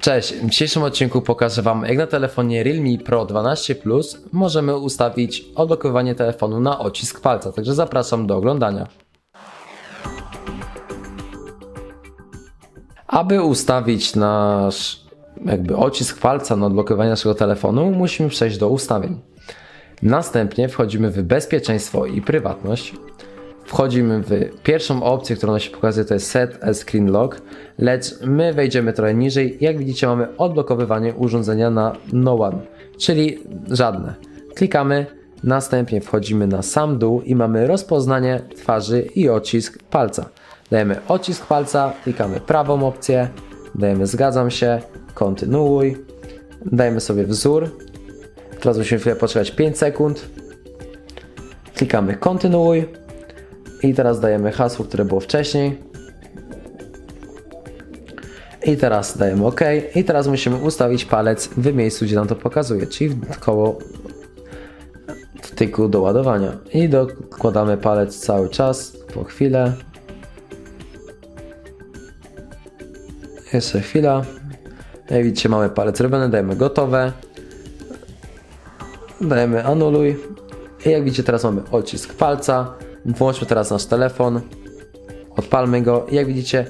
Cześć, w dzisiejszym odcinku pokażę Wam jak na telefonie Realme Pro 12 Plus możemy ustawić odblokowanie telefonu na odcisk palca, także zapraszam do oglądania. Aby ustawić nasz jakby odcisk palca na odblokowanie naszego telefonu, musimy przejść do ustawień. Następnie wchodzimy w bezpieczeństwo i prywatność. Wchodzimy w pierwszą opcję, którą nam się pokazuje, to jest Set a Screen Lock, lecz my wejdziemy trochę niżej. Jak widzicie, mamy odblokowywanie urządzenia na No One, czyli żadne. Klikamy, następnie wchodzimy na sam dół i mamy rozpoznanie twarzy i odcisk palca. Dajemy odcisk palca, klikamy prawą opcję, dajemy zgadzam się, kontynuuj, dajemy sobie wzór. Teraz musimy chwilę poczekać 5 sekund. Klikamy kontynuuj. I teraz dajemy hasło, które było wcześniej. I teraz dajemy OK. I teraz musimy ustawić palec w miejscu, gdzie nam to pokazuje, czyli koło wtyku do ładowania. I dokładamy palec cały czas, po chwilę. Jeszcze chwila. Jak widzicie, mamy palec robiony, dajemy gotowe. Dajemy anuluj. I jak widzicie, teraz mamy odcisk palca. Włączmy teraz nasz telefon. Odpalmy go. Jak widzicie,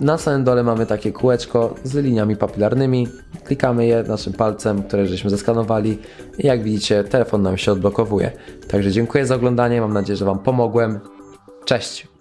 na samym dole mamy takie kółeczko z liniami papilarnymi. Klikamy je naszym palcem, które żeśmy zeskanowali. I jak widzicie, telefon nam się odblokowuje. Także dziękuję za oglądanie. Mam nadzieję, że Wam pomogłem. Cześć!